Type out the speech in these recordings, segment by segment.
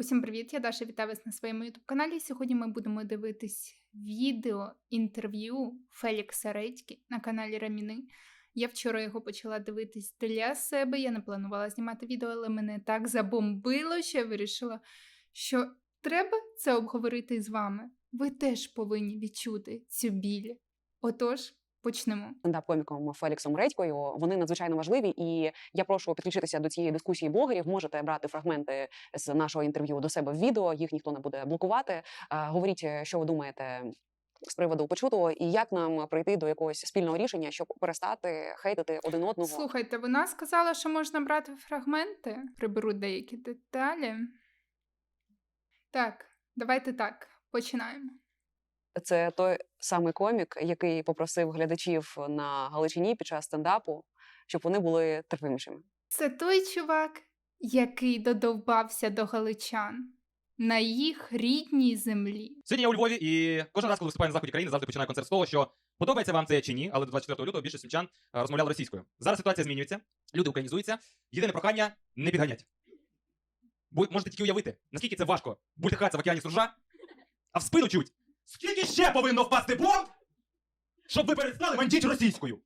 Усім привіт! Я Даша вітаю вас на своєму youtube каналі. Сьогодні ми будемо дивитись відео інтерв'ю Фелікса Редьки на каналі Раміни. Я вчора його почала дивитись для себе. Я не планувала знімати відео, але мене так забомбило, що я вирішила, що треба це обговорити з вами. Ви теж повинні відчути цю біль. Отож, почнемо. стендап-коміком Феліксом Редькою. Вони надзвичайно важливі, і я прошу підключитися до цієї дискусії блогерів. Можете брати фрагменти з нашого інтерв'ю до себе в відео. Їх ніхто не буде блокувати. Говоріть, що ви думаєте. З приводу почутого, і як нам прийти до якогось спільного рішення, щоб перестати хейтити один одного. Слухайте, вона сказала, що можна брати фрагменти. Приберу деякі деталі. Так, давайте так, починаємо. Це той самий комік, який попросив глядачів на Галичині під час стендапу, щоб вони були терпимішими. Це той чувак, який додовбався до галичан на їх рідній землі. Сьогодні я у Львові, і кожен раз, коли виступаю на заході країни, завжди починаю концерт з того, що подобається вам це чи ні, але до 24 лютого більше сімчан е, розмовляли російською. Зараз ситуація змінюється, люди українізуються. Єдине прохання не підганять. Бо можете тільки уявити, наскільки це важко бультихатися в океані суржа, а в спину чуть. Скільки ще повинно впасти бомб, щоб ви перестали мантіть російською?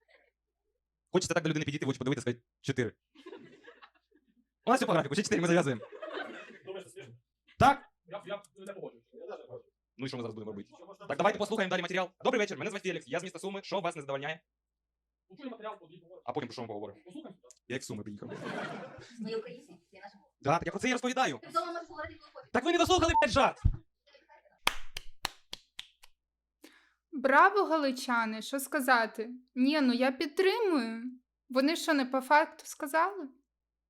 Хочеться так до людини підійти в очі подивитися, сказати чотири. У нас все по графіку, ще чотири ми зав'язуємо. Так? Я, я не погоджуюсь. Я. Ну і що ми зараз будемо робити? Так, давайте послухаємо далі матеріал. Добрий вечір, мене звати Фелікс, я з міста Суми. Що вас не задовольняє? Почуй матеріал, тоді поговоримо. А потім про що ми поговоримо. Послухаємо. Я як з Суми приїхав. Ми українці, це наша мова. Да, так я про це і розповідаю. Ти вдома можеш говорити коли хочеш. Так ви не дослухали блядь, жарт. Браво, галичани! Що сказати? Ні, ну я підтримую. Вони що, не по факту сказали?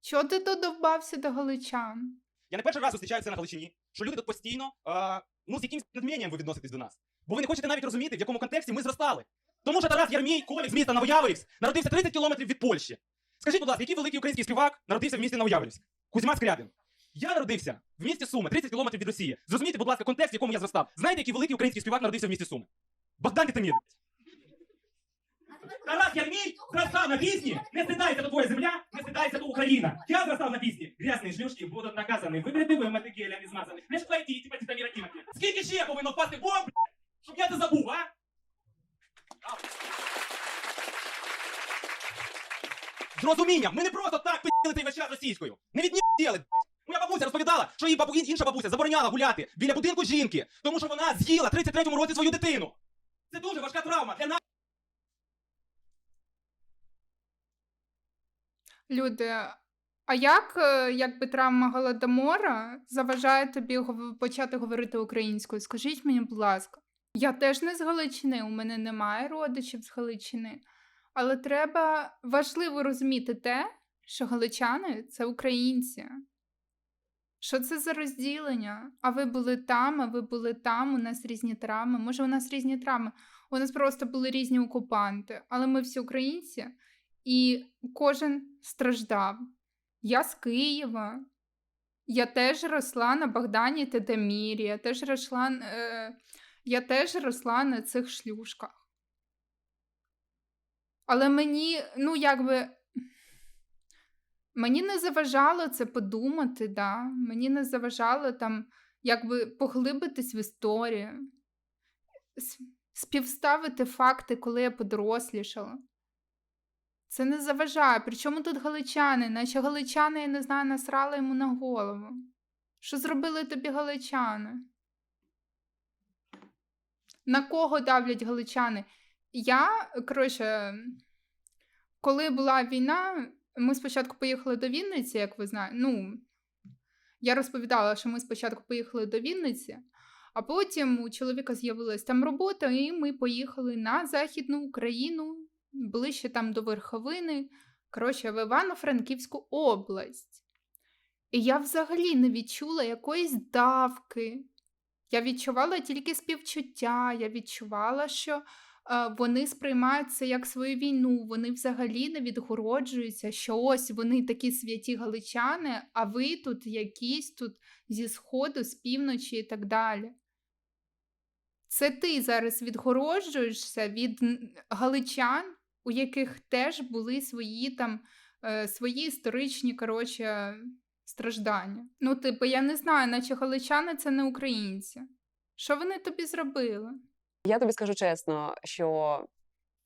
Чого ти додовбався до галичан? Я не перший раз зустрічаюся на Галичині, що люди тут постійно, а, ну, з якимось надмінням ви відноситесь до нас. Бо ви не хочете навіть розуміти, в якому контексті ми зростали. Тому що Тарас Ярмій, комік з міста Новояворівськ, народився 30 кілометрів від Польщі. Скажіть, будь ласка, який великий український співак народився в місті Новояворівськ? Кузьма Скрябін. Я народився в місті Суми, 30 кілометрів від Росії. Зрозумійте, будь ласка, контекст, в якому я зростав. Знаєте, який великий український співак народився в місті Суми? Богдан Титамір. Тарас Ярмій зростав на пісні «Не стидайся, то твоя земля, не стидайся, то Україна». Я зростав на пісні «Грязні шлюшки будуть наказані, гелем і змазані». Не ж твої типа Титаміра Тіматі. Скільки ще я повинно впасти бомб, щоб я це забув, а? З розумінням, ми не просто так пи***ли цей весь час російською. Не від діли. Моя бабуся розповідала, що їй бабу... інша бабуся забороняла гуляти біля будинку жінки, тому що вона з'їла в 33-му році свою дитину. Це дуже важка травма для нас. Люди, а як е, якби травма голодомора заважає тобі почати говорити українською? Скажіть мені, будь ласка. Я теж не з Галичини, у мене немає родичів з Галичини. Але треба важливо розуміти те, що галичани це українці. Що це за розділення? А ви були там, а ви були там, у нас різні травми. Може, у нас різні травми. У нас просто були різні окупанти, але ми всі українці, і кожен страждав. Я з Києва. Я теж росла на Богдані Тедемірі, я теж росла, е, я теж росла на цих шлюшках. Але мені, ну, якби. Мені не заважало це подумати, да? мені не заважало там, якби поглибитись в історію, співставити факти, коли я подорослішала. Це не заважає. Причому тут галичани, наче галичани, я не знаю, насрали йому на голову. Що зробили тобі галичани? На кого давлять галичани? Я, коротше, коли була війна, ми спочатку поїхали до Вінниці, як ви знаєте. Ну, я розповідала, що ми спочатку поїхали до Вінниці, а потім у чоловіка з'явилась там робота, і ми поїхали на Західну Україну, ближче там до Верховини, коротше, в Івано-Франківську область. І я взагалі не відчула якоїсь давки. Я відчувала тільки співчуття, я відчувала, що вони сприймають це як свою війну, вони взагалі не відгороджуються, що ось вони такі святі галичани, а ви тут якісь тут зі сходу, з півночі і так далі. Це ти зараз відгороджуєшся від галичан, у яких теж були свої там е, свої історичні, коротше, страждання. Ну, типу, я не знаю, наче галичани це не українці. Що вони тобі зробили? Я тобі скажу чесно, що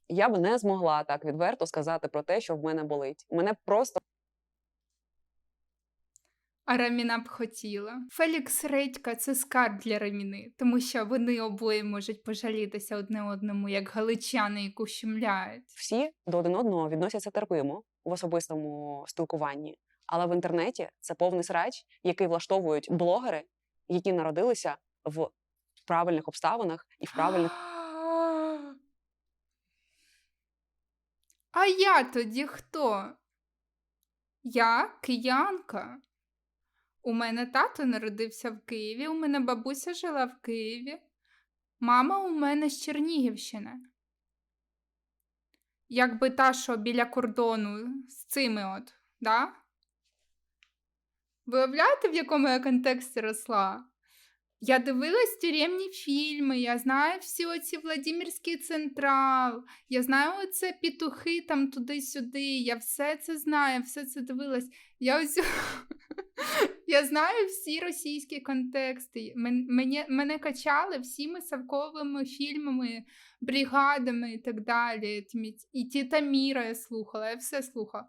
я б не змогла так відверто сказати про те, що в мене болить. Мене просто А Раміна б хотіла. Фелікс Редька це скарб для Раміни, тому що вони обоє можуть пожалітися одне одному, як галичани, яку щемляють. всі до один одного відносяться терпимо в особистому спілкуванні. Але в інтернеті це повний срач, який влаштовують блогери, які народилися в правильних обставинах і в правильних А я тоді хто? Я киянка. У мене тато народився в Києві, у мене бабуся жила в Києві. Мама у мене з Чернігівщини. Якби та, що біля кордону з цими от, да? Виявляєте, в якому я контексті росла? Я дивилась тюремні фільми, я знаю всі оці Владимирський централ, я знаю оце петухи там туди-сюди. Я все це знаю, все це дивилась. Я ось я знаю всі російські контексти. Мене, мене качали всіми савковими фільмами, бригадами і так далі. І Тіта Міра я слухала, я все слухала.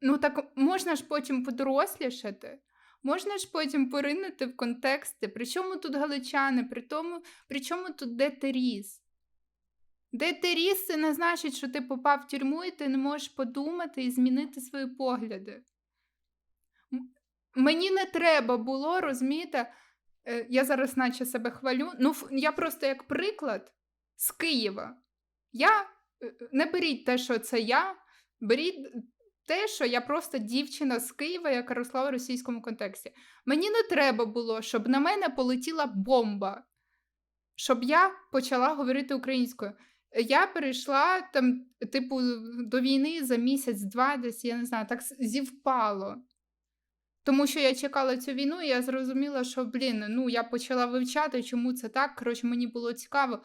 Ну так можна ж потім подорослішати. Можна ж потім поринути в контексти. При чому тут галичани? При, тому, при чому тут де ти ріс? Де ти ріс, це не значить, що ти попав в тюрму і ти не можеш подумати і змінити свої погляди. Мені не треба було, розумієте, е, я зараз наче себе хвалю. Ну, я просто як приклад з Києва. Я е, не беріть те, що це я, беріть те, що я просто дівчина з Києва, яка росла в російському контексті. Мені не треба було, щоб на мене полетіла бомба, щоб я почала говорити українською. Я перейшла там, типу, до війни за місяць-два, десь, я не знаю, так зівпало. Тому що я чекала цю війну, і я зрозуміла, що, блін, ну я почала вивчати, чому це так. Коротше, мені було цікаво.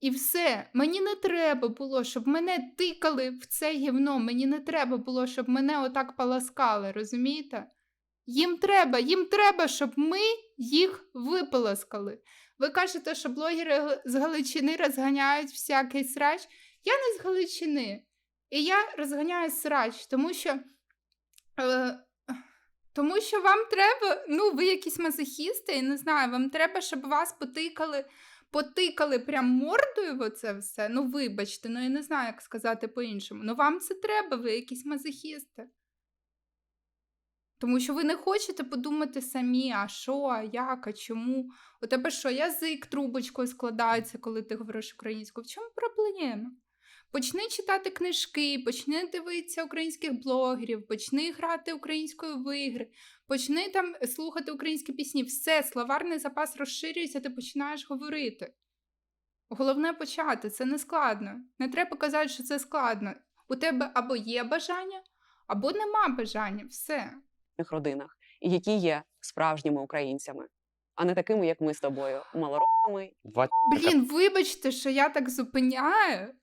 І все, мені не треба було, щоб мене тикали в це гівно. Мені не треба було, щоб мене отак поласкали, розумієте? Їм треба, їм треба, щоб ми їх виполоскали. Ви кажете, що блогери з Галичини розганяють всякий срач. Я не з Галичини. І я розганяю срач, тому що. Е, тому що вам треба, ну, ви якісь мазохісти, я не знаю, вам треба, щоб вас потикали потикали прям мордою в оце все. Ну, вибачте, ну я не знаю, як сказати по-іншому. Ну, вам це треба, ви якісь мазохісти. Тому що ви не хочете подумати самі, а що, а як, а чому? У тебе що, язик трубочкою складається, коли ти говориш українською? В чому проблема? Почни читати книжки, почни дивитися українських блогерів, почни грати українською в ігри, почни там слухати українські пісні. Все, словарний запас розширюється, ти починаєш говорити. Головне почати, це не складно. Не треба казати, що це складно. У тебе або є бажання, або нема бажання. Все. родинах, які є справжніми українцями, а не такими, як ми з тобою, малоросами. Два Блін, вибачте, що я так зупиняю.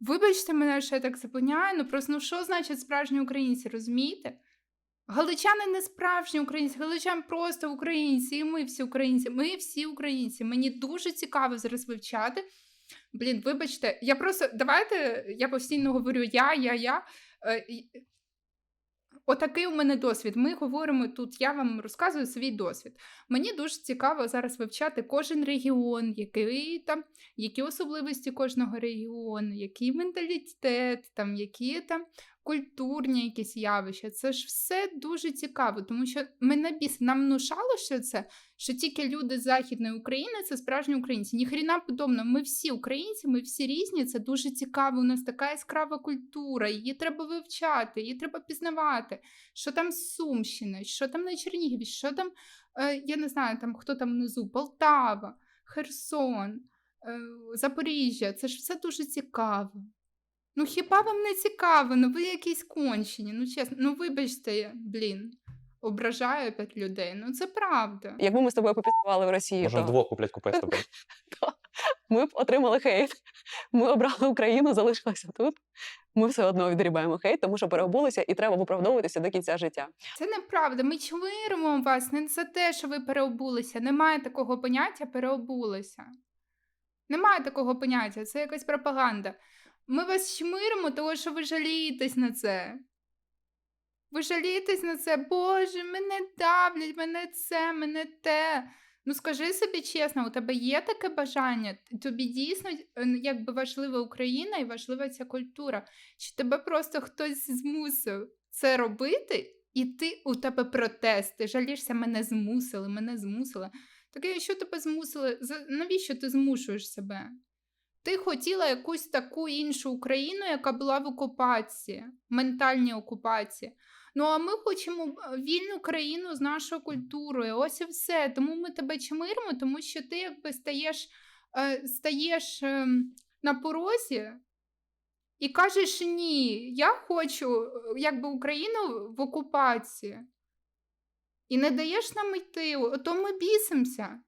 Вибачте мене, що я так зупиняю. Ну просто ну що значить справжні українці, розумієте? Галичани не справжні українці, галичани просто українці, і ми всі українці. Ми всі українці. Мені дуже цікаво зараз вивчати. Блін, вибачте, я просто давайте я постійно говорю я, я, я. Отакий у мене досвід. Ми говоримо тут, я вам розказую свій досвід. Мені дуже цікаво зараз вивчати кожен регіон, який там, які особливості кожного регіону, який менталітет, там, які там культурні якісь явища. Це ж все дуже цікаво, тому що мене біс нам внушало, що це, що тільки люди з Західної України це справжні українці. Ніхрена подобного. Ми всі українці, ми всі різні. Це дуже цікаво. У нас така яскрава культура, її треба вивчати, її треба пізнавати. Що там з Сумщини, що там на Чернігові, що там, е, я не знаю, там хто там внизу, Полтава, Херсон, е, Запоріжжя. Це ж все дуже цікаво. Ну, хіба вам не цікаво? Ну ви якісь кончені. Ну, чесно, ну вибачте, блін, ображаю опять людей. Ну це правда. Якби ми з тобою попіснували в Росії, Можна то вдвох куплять купе з тобою. ми б отримали хейт. Ми обрали Україну, залишилися тут. Ми все одно відрібаємо хейт, тому що переобулися і треба виправдовуватися до кінця життя. Це неправда. Ми чмиримо вас не за те, що ви переобулися. Немає такого поняття переобулися. Немає такого поняття, це якась пропаганда. Ми вас чмиримо, тому що ви жалієтесь на це. Ви жалієтесь на це, Боже, мене давлять, мене це, мене те. Ну скажи собі чесно, у тебе є таке бажання? Тобі дійсно е, якби важлива Україна і важлива ця культура. Чи тебе просто хтось змусив це робити, і ти у тебе протест, ти жалішся, мене змусили, мене змусили. Так а що тебе змусили? Навіщо ти змушуєш себе? Ти хотіла якусь таку іншу Україну, яка була в окупації, ментальній окупації. Ну а ми хочемо е, вільну країну з нашою культурою. Ось і все. Тому ми тебе чмиримо, тому що ти якби стаєш, е, стаєш ем, на порозі і кажеш ні, я хочу е, якби Україну в окупації. І не даєш нам йти, то ми бісимося.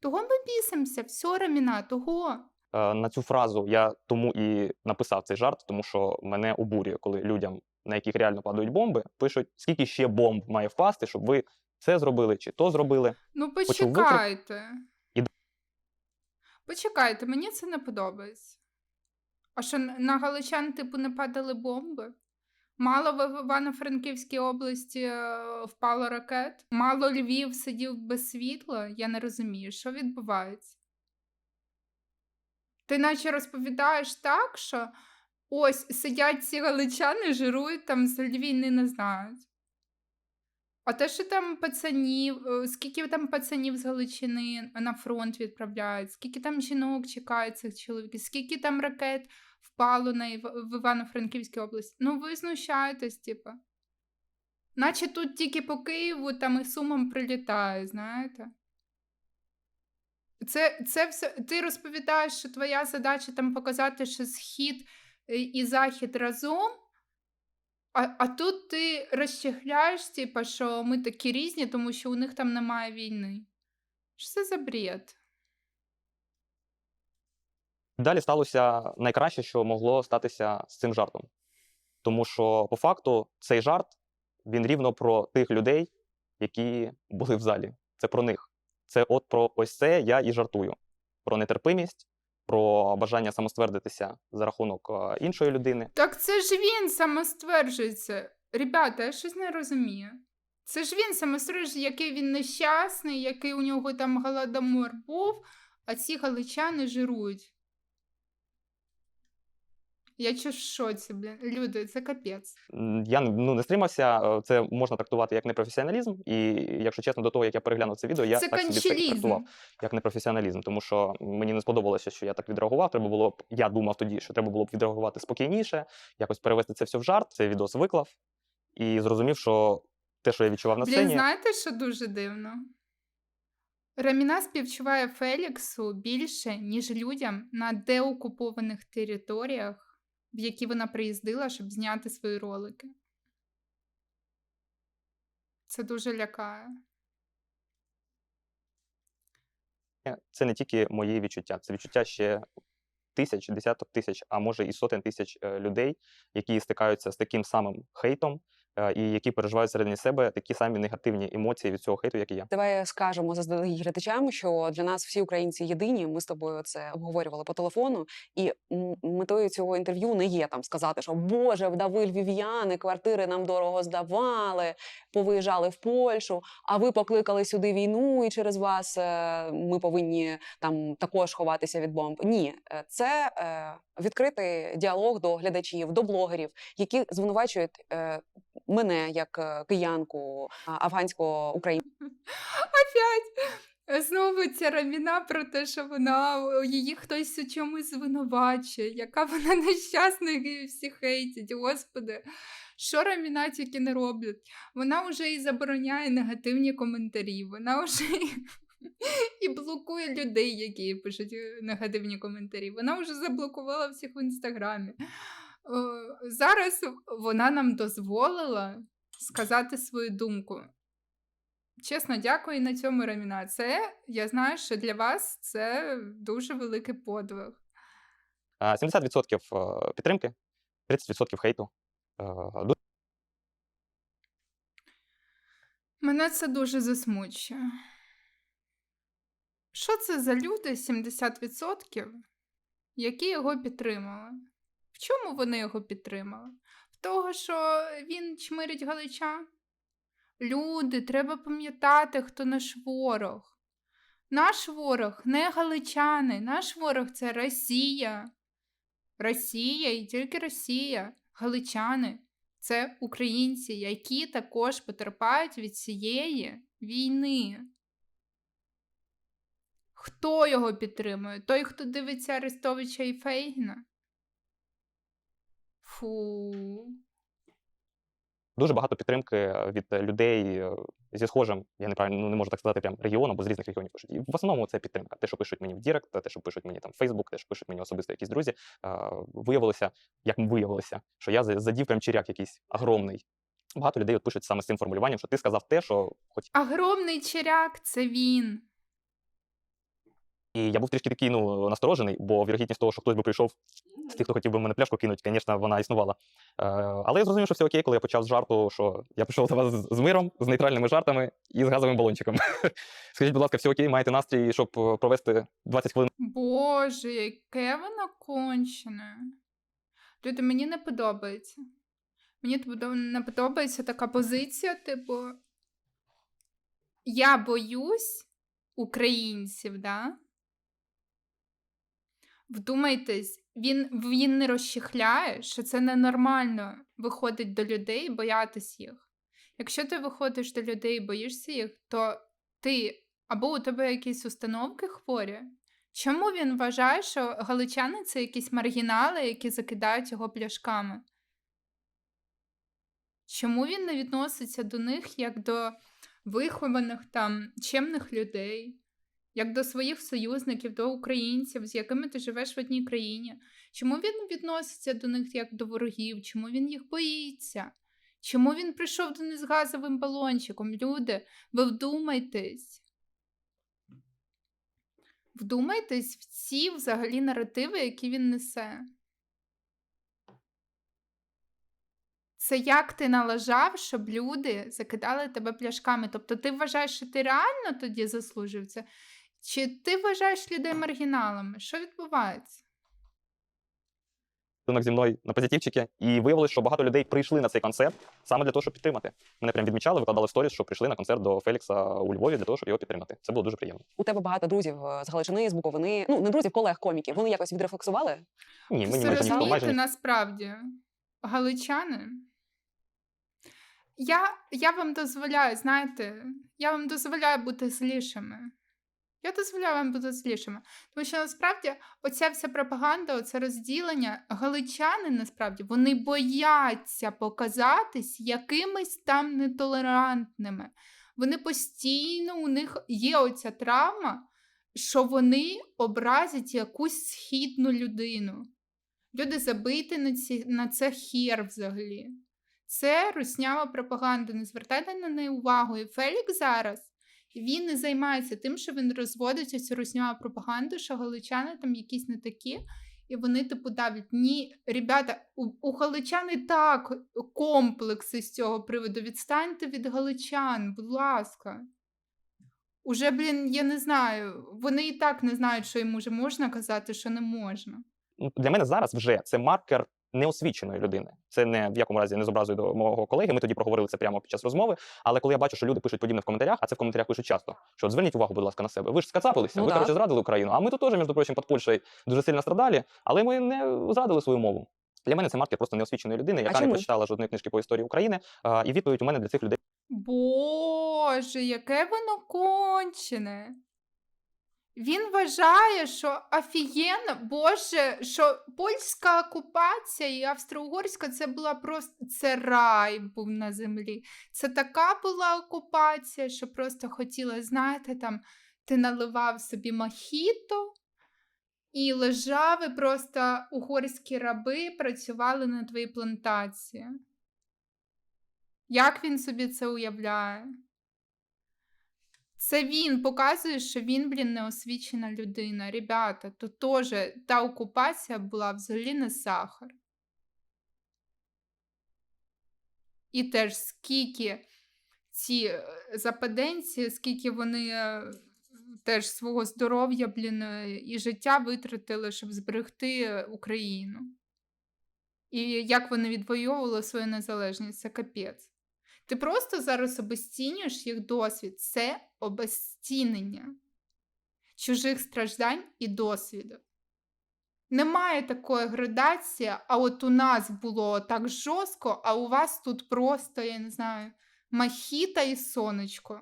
Того ми бісимося, все, Раміна, того. Е, На цю фразу я тому і написав цей жарт, тому що мене обурює, коли людям, на яких реально падають бомби, пишуть, скільки ще бомб має впасти, щоб ви це зробили чи то зробили. Ну, почекайте. і- Почекайте, мені це не подобається. А що на галичан, типу, не падали бомби? Мало в Івано-Франківській області е, впало ракет? Мало Львів сидів без світла? Я не розумію, що відбувається. Ти наче розповідаєш так, що ось сидять ці галичани, жирують там з війни не знають. А те, що там пацанів, е, скільки там пацанів з Галичини на фронт відправляють, скільки там жінок чекає цих чоловіків, скільки там ракет впало на Іва- в Івано-Франківській області. Ну, ви знущаєтесь, типу. Наче тут тільки по Києву там і сумом прилітає, знаєте? Це, це все. Ти розповідаєш, що твоя задача там показати, що схід е, і захід разом. А, а тут ти розчехляєш, типа, що ми такі різні, тому що у них там немає війни. Що це за бред? Далі сталося найкраще, що могло статися з цим жартом. Тому що, по факту, цей жарт він рівно про тих людей, які були в залі. Це про них. Це от про ось це я і жартую. Про нетерпимість, про бажання самоствердитися за рахунок е, іншої людини. Так це ж він самостверджується. Ребята, я щось не розумію. Це ж він самостверджує, який він нещасний, який у нього там голодомор був, а ці галичани жирують. Я чи в шоці, блін. Люди, це капець. Я ну, не стримався. Це можна трактувати як непрофесіоналізм. І, якщо чесно, до того, як я переглянув це відео, я це так собі це трактував як непрофесіоналізм, тому що мені не сподобалося, що я так відреагував. Треба було б, я думав тоді, що треба було б відреагувати спокійніше, якось перевести це все в жарт. Цей відос виклав і зрозумів, що те, що я відчував на Блін, знаєте, що дуже дивно? Раміна співчуває Феліксу більше, ніж людям на деокупованих територіях, в які вона приїздила, щоб зняти свої ролики. Це дуже лякає. це не тільки мої відчуття, це відчуття ще тисяч, десяток тисяч, а може і сотень тисяч е, людей, які стикаються з таким самим хейтом. Е, І які переживають всередині себе такі самі негативні емоції від цього хейту, як і я. Давай скажемо заздалегідь глядачам, що для нас всі українці єдині. Ми з тобою це обговорювали по телефону, і метою цього інтерв'ю не є там сказати, що Боже, вдави львів'яни, квартири нам дорого здавали, повиїжджали в Польщу, а ви покликали сюди війну, і через вас е, ми повинні там також ховатися від бомб. Ні, е, це відкритий діалог до глядачів, до блогерів, які звинувачують мене як е, киянку афганського українця. Опять знову ця Раміна про те, що вона її хтось у чомусь звинувачує, яка вона нещасна, і всі хейтять. Господи, що Раміна тільки не роблять? Вона вже і забороняє негативні коментарі. Вона вже і, і блокує людей, які пишуть е, негативні коментарі. Вона вже заблокувала всіх в інстаграмі. О, Зараз вона нам дозволила сказати свою думку. Чесно, дякую на цьому Раміна. Це я знаю, що для вас це дуже великий подвиг. 70% підтримки, 30% хейту. Е, Мене це дуже засмучує. Що це за люди 70%, які його підтримали? В чому вони його підтримали? В того, що він чмирить галичан? Люди, треба пам'ятати, хто наш ворог. Наш ворог не галичани, наш ворог це Росія. Росія і тільки Росія. Галичани це українці, які також потерпають від цієї війни. Хто його підтримує? Той, хто дивиться Арестовича і Фейгіна? Фу. Дуже багато підтримки від людей е, зі схожим, я неправильно ну, не можу так сказати, прям регіоном, бо з різних регіонів пишуть. І в основному це підтримка. Те, що пишуть мені в Дірект, те, що пишуть мені там в Фейсбук, те, що пишуть мені особисто якісь друзі. Е, Виявилося, як виявилося, що я задів прям чиряк якийсь огромний. Багато людей от пишуть саме з цим формулюванням, що ти сказав те, що хоч Огромний черяк це він. І я був трішки такий ну, насторожений, бо вірогідність того, що хтось би прийшов з тих, хто хотів би мене пляшку кинути, звісно, вона існувала. Е, але я зрозумів, що все окей, коли я почав з жарту, що я прийшов до вас з- миром, з нейтральними жартами і з газовим балончиком. Скажіть, будь ласка, все окей, маєте настрій, щоб е, провести 20 хвилин Боже, яке воно кончене. Люди, мені не подобається. Мені не подобається така позиція, типу. Я боюсь українців, да? Вдумайтесь, він, він не розчехляє, що це ненормально виходить до людей боятись їх. Якщо ти виходиш до людей і боїшся їх, то ти або у тебе якісь установки хворі. Чому він вважає, що галичани це якісь маргінали, які закидають його пляшками? Чому він не відноситься до них як до вихованих там чемних людей, як до своїх союзників, до українців, з якими ти живеш в одній країні? Чому він відноситься до них як до ворогів? Чому він їх боїться? Чому він прийшов до них з газовим балончиком? Люди, ви вдумайтесь. Вдумайтесь в ці взагалі наративи, які він несе. Це як ти налажав, щоб люди закидали тебе пляшками. Тобто ти вважаєш, що ти реально тоді заслужив це? Чи ти вважаєш людей маргіналами? Що відбувається? зі мною на позитивчики, і виявилось, що багато людей прийшли на цей концерт саме для того, щоб підтримати. Мене прям відмічали, викладали в сторіс, що прийшли на концерт до Фелікса у Львові для того, щоб його підтримати. Це було дуже приємно. У тебе багато друзів е, з Галичини, з Буковини. Ну не друзів, колег коміків. Вони якось відрефлексували. Ні, мені майже ніхто майже насправді, галичани. Я, я вам дозволяю, знаєте, я вам дозволяю бути злішими. Я дозволяю вам бути злішими. Тому що насправді оця вся пропаганда, оце розділення, галичани насправді вони бояться показатись якимись там нетолерантними. Вони постійно, у них є оця травма, що вони образять якусь східну людину. Люди забиті на, ці, на це хер взагалі. Це руснява пропаганда. Не звертайте на неї увагу. І Фелік зараз він не займається тим, що він розводить цю русняву пропаганду, що галичани там якісь не такі, і вони типу давлять. Ні, ребята, у, у галичан і так комплекси з цього приводу. Відстаньте від галичан, будь ласка. Уже, блін, я не знаю. Вони і так не знають, що їм уже можна казати, що не можна. Ну, для мене зараз вже це маркер неосвіченої людини. Це не в якому разі не зобразую до мого колеги. Ми тоді проговорили це прямо під час розмови. Але коли я бачу, що люди пишуть подібне в коментарях, а це в коментарях пишуть часто, що зверніть увагу, будь ласка, на себе. Ви ж скацапилися, Ну ви так. коротше зрадили Україну. А ми тут теж, між прочим, під Польщею дуже сильно страдали, але ми не зрадили свою мову. Для мене це маркер просто неосвіченої людини, яка не прочитала жодної книжки по історії України. А, і відповідь у мене для цих людей Боже, яке воно кончене. Він вважає, що офігенно, Боже, що польська окупація і австро-угорська це була просто це рай був на землі. Це така була окупація, що просто хотіла, знаєте, там ти наливав собі мохіто і лежав, і просто угорські раби працювали на твоїй плантації. Як він собі це уявляє? Це він показує, що він, блін, неосвічена людина. Ребята, то теж та окупація була взагалі не сахар. І теж скільки ці е, западенці, скільки вони е, теж свого здоров'я, блін, е, і життя витратили, щоб зберегти Україну. І як вони відвоювали свою незалежність, це капець. Ти просто зараз обесцінюєш їх досвід. Це обесцінення чужих страждань і досвіду. Немає такої градації, а от у нас було так жорстко, а у вас тут просто, я не знаю, махіта і сонечко.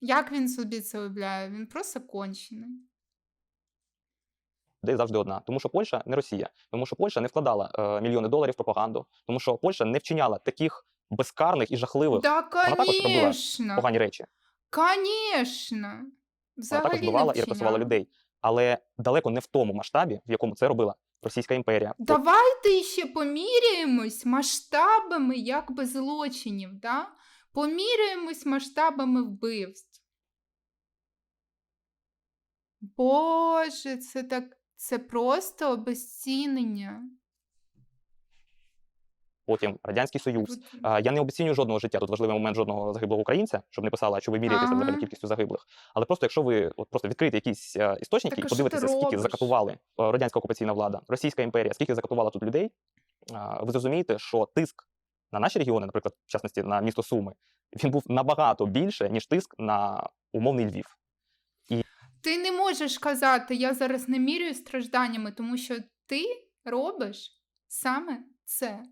Як він собі це уявляє? Він просто кончений. людей завжди одна, тому що Польща не Росія, тому що Польща не вкладала е, мільйони доларів в пропагаду, тому що Польща не вчиняла таких безкарних і жахливих Да, також робила погані речі. Конечно. Вона також вбивала і репресувала людей, але далеко не в тому масштабі, в якому це робила Російська імперія. Давайте ще поміряємось масштабами якби злочинів, да? поміряємось масштабами вбивств. Боже, це так. Це просто обезцінення. Потім радянський союз. Я не обіцінюю жодного життя. Тут важливий момент жодного загиблого українця, щоб не писала, що ви міряєтеся Ага. взагалі кількістю загиблих. Але просто якщо ви от просто відкриєте якісь е, істочники Так і подивитеся, скільки закатували е, радянська окупаційна влада, Російська імперія, скільки закатувала тут людей, ви зрозумієте, що тиск на наші регіони, наприклад, в частності на місто Суми, він був набагато більше, ніж тиск на умовний Львів. І Ти не можеш казати, я зараз не міряю стражданнями, тому що ти робиш саме це.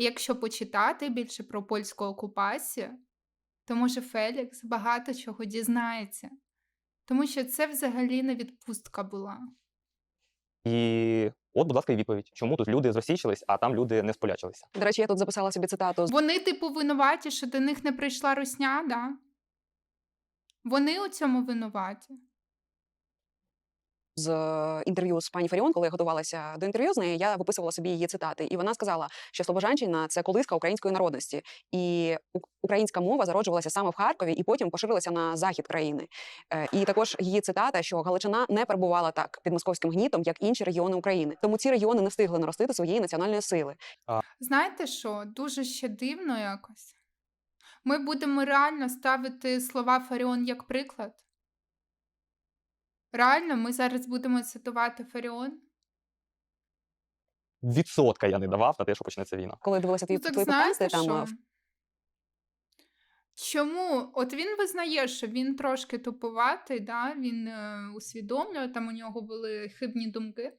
І якщо почитати більше про польську окупацію, то може Фелікс багато чого дізнається. Тому що це взагалі не відпустка була. І от, будь ласка, і відповідь, чому тут люди зросійчились, а там люди не сполячилися. До речі, я тут записала собі цитату Вони, типу, винуваті, що до них не прийшла русня, да? Вони у цьому винуваті. З е, інтерв'ю з пані Фаріон, коли я готувалася до інтерв'ю з нею, я виписувала собі її цитати, і вона сказала, що Слобожанщина це колиска української народності, і українська мова зароджувалася саме в Харкові, і потім поширилася на захід країни. Е, І також її цитата, що Галичина не перебувала так під московським гнітом, як інші регіони України. Тому ці регіони не встигли наростити своєї національної сили. Знаєте що? Дуже ще дивно якось. Ми будемо реально ставити слова Фаріон як приклад. Реально, ми зараз будемо цитувати Фаріон. Відсотка я не давав на те, що почнеться війна. Коли дивилася твої, Ну, так твої знаєте, подкасти, там що? Чому? От він визнає, що він трошки тупуватий, да? він е, усвідомлює, там у нього були хибні думки.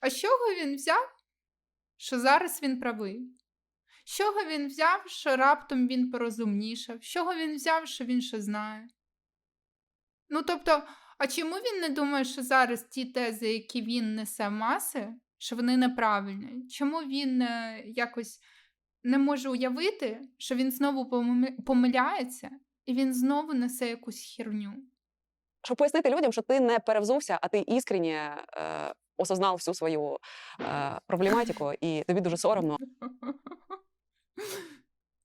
А з чого він взяв, що зараз він правий? З чого він взяв, що раптом він порозумнішав? З чого він взяв, що він ще знає? Ну, тобто, а чому він не думає, що зараз ті тези, які він несе в маси, що вони неправильні? Чому він е, якось не може уявити, що він знову помиляється, і він знову несе якусь херню? щоб пояснити людям, що ти не перевзувся, а ти іскренні е, осознав всю свою е, проблематику, і тобі дуже соромно.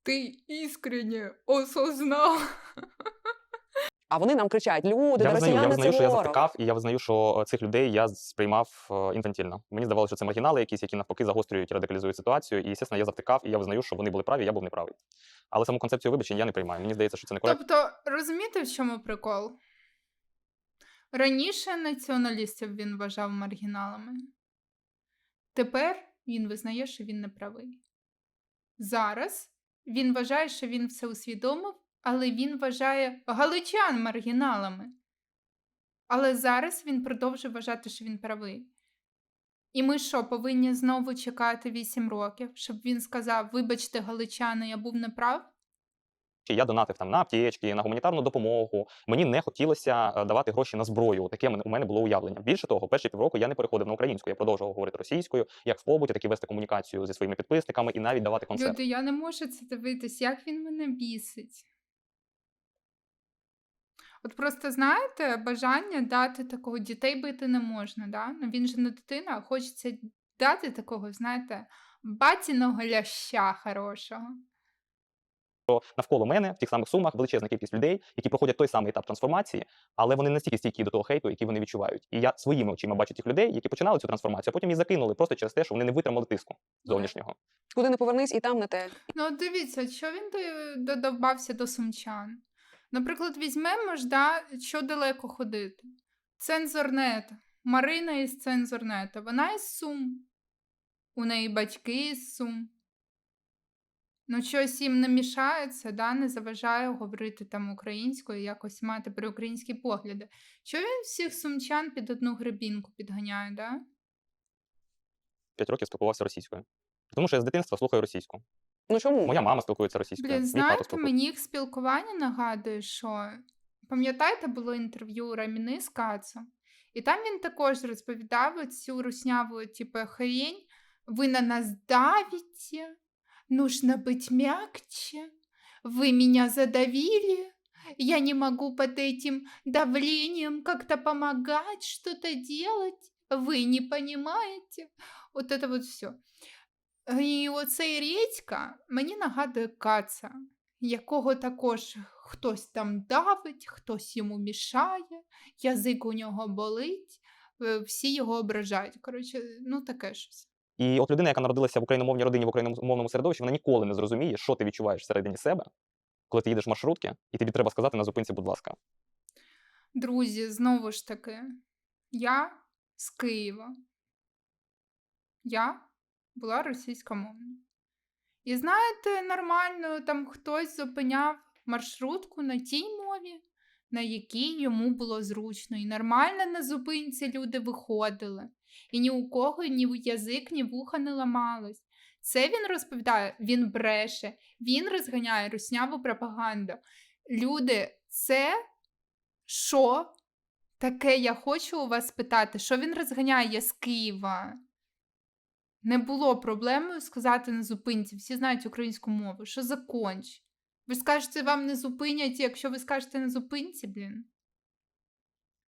Ти іскренне осознав. А вони нам кричать: люди, Я да я росіяни визнаю, це що я ворог. завтикав, і я визнаю, що е, цих людей я сприймав е, інфантільно. Мені здавалося, що це маргінали якісь, які навпаки загострюють і радикалізують ситуацію. І, звісно, я завтикав, і я визнаю, що вони були праві, я був неправий. Але саму концепцію вибачень я не приймаю. Мені здається, що це некоректно. Тобто, розумієте, в чому прикол? Раніше націоналістів він вважав маргіналами. Тепер він визнає, що він не правий. Зараз він вважає, що він все усвідомив, але він вважає галичан маргіналами. Але зараз він продовжує вважати, що він правий. І ми що, повинні знову чекати 8 років, щоб він сказав: Вибачте, галичани, я був неправ? Чи я донатив там на аптечки, на гуманітарну допомогу. Мені не хотілося е, давати гроші на зброю. Таке у мене було уявлення. Більше того, перші півроку я не переходив на українську. Я продовжував говорити російською, як в побуті, так і вести комунікацію зі своїми підписниками і навіть давати концерти. Люди, я не можу це дивитись, як він мене бісить. От просто знаєте, бажання дати такого дітей бити не можна, да? Ну він же не дитина, а хочеться дати такого, знаєте, батіного ляща хорошого. навколо мене в тих самих сумах величезна кількість людей, які проходять той самий етап трансформації, але вони настільки стійкі до того хейту, який вони відчувають. І я своїми очима бачу тих людей, які починали цю трансформацію, а потім її закинули просто через те, що вони не витримали тиску зовнішнього. Куди не повернись, і там не те. Ну, дивіться, що він до- додавався до сумчан. Наприклад, візьмемо ж, да, що далеко ходити. Цензорнет. Марина із цензорнета. Вона із Сум. У неї батьки із Сум. Ну, щось їм не мішається, да, не заважає говорити там українською, якось мати проукраїнські погляди. Що він всіх сумчан під одну гребінку підганяє, да? П'ять років спілкувався російською. Тому що я з дитинства слухаю російську. Ну чому? Моя мама спілкується російською. Блін, мій тато знаєте, спілкується. мені їх спілкування нагадує, що пам'ятаєте, було інтерв'ю у Раміни з Кацом, і там він також розповідав цю русняву, типу, хрень, ви на нас давите, нужно быть мягче, вы меня задавили, я не могу под этим давлением как-то помогать, что-то делать, вы не понимаете. Вот это вот все. І оцей Редька мені нагадує Каца, якого також хтось там давить, хтось йому мішає, язик у нього болить, е, всі його ображають. Коротше, ну таке щось. І от людина, яка народилася в україномовній родині в україномовному середовищі, вона ніколи не зрозуміє, що ти відчуваєш всередині себе, коли ти їдеш в маршрутки, і тобі треба сказати на зупинці, будь ласка. Друзі, знову ж таки, я з Києва. Я була російськомовна. І знаєте, нормально там хтось зупиняв маршрутку на тій мові, на якій йому було зручно. І нормально на зупинці люди виходили. І ні у кого ні в язик, ні вуха не ламалось. Це він розповідає, він бреше, він розганяє русняву пропаганду. Люди, це що таке я хочу у вас спитати, що він розганяє з Києва? Не було проблемою сказати на зупинці. Всі знають українську мову. Що за конч? Ви скажете, вам не зупинять, якщо ви скажете на зупинці, блін.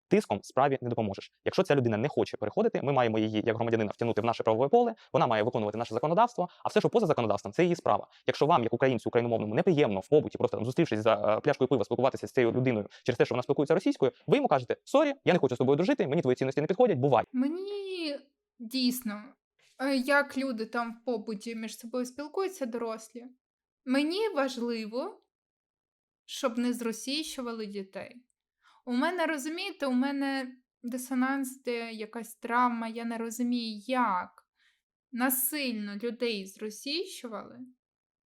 Тиском справі не допоможеш. Якщо ця людина не хоче переходити, ми маємо її як громадянина втягнути в наше правове поле. Вона має виконувати наше законодавство. А все, що поза законодавством, це її справа. Якщо вам, як українцю україномовному, неприємно в побуті, просто там, зустрівшись за е, пляшкою пива, спілкуватися з цією людиною через те, що вона спілкується російською, ви йому кажете: Сорі, я не хочу з тобою дружити, мені твої цінності не підходять, бувай. Мені дійсно, е, як люди там в побуті між собою спілкуються дорослі, мені важливо, щоб не зросійщували дітей. У мене, розумієте, у мене дисонанс, де якась травма, я не розумію, як насильно людей зросійщували,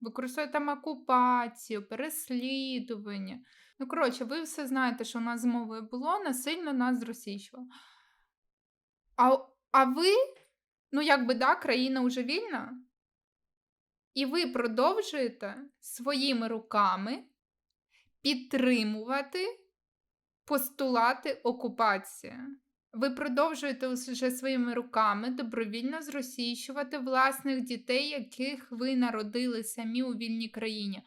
використовують там окупацію, переслідування. Ну, коротше, ви все знаєте, що у нас з мовою було, насильно нас зросійщували. А, а ви, ну якби да, країна вже вільна, і ви продовжуєте своїми руками підтримувати постулати окупації. Ви продовжуєте вже своїми руками добровільно зросійщувати власних дітей, яких ви народили самі у вільній країні.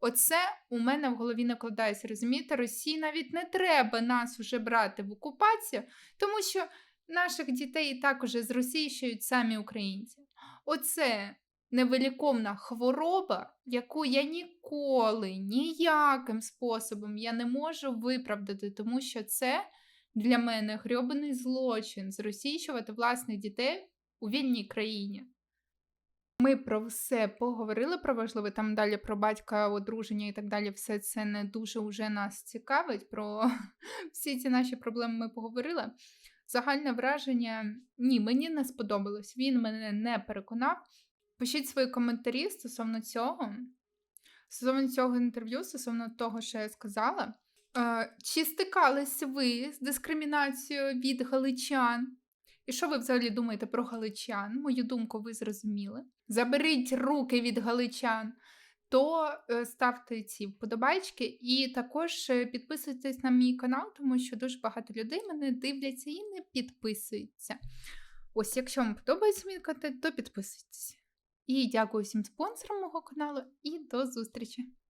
Оце у мене в голові накладається. Розумієте, Росії навіть не треба нас уже брати в окупацію, тому що наших дітей і так уже зросійщують самі українці. Оце невиліковна хвороба, яку я ніколи ніяким способом я не можу виправдати, тому що це для мене грьобаний злочин зросійщувати власних дітей у вільній країні. Ми про все поговорили про важливе, там далі про батька, одруження і так далі. Все це не дуже вже нас цікавить. Про всі ці наші проблеми ми поговорили. Загальне враження ні, мені не сподобалось. Він мене не переконав. Пишіть свої коментарі стосовно цього, стосовно цього інтерв'ю, стосовно того, що я сказала. Е, чи стикались ви з дискримінацією від галичан? І що ви взагалі думаєте про галичан? Мою думку, ви зрозуміли. Заберіть руки від галичан, то е, ставте ці вподобайки і також підписуйтесь на мій канал, тому що дуже багато людей мене дивляться і не підписуються. Ось, якщо вам подобається мій контент, то підписуйтесь. І дякую всім спонсорам мого каналу, і до зустрічі!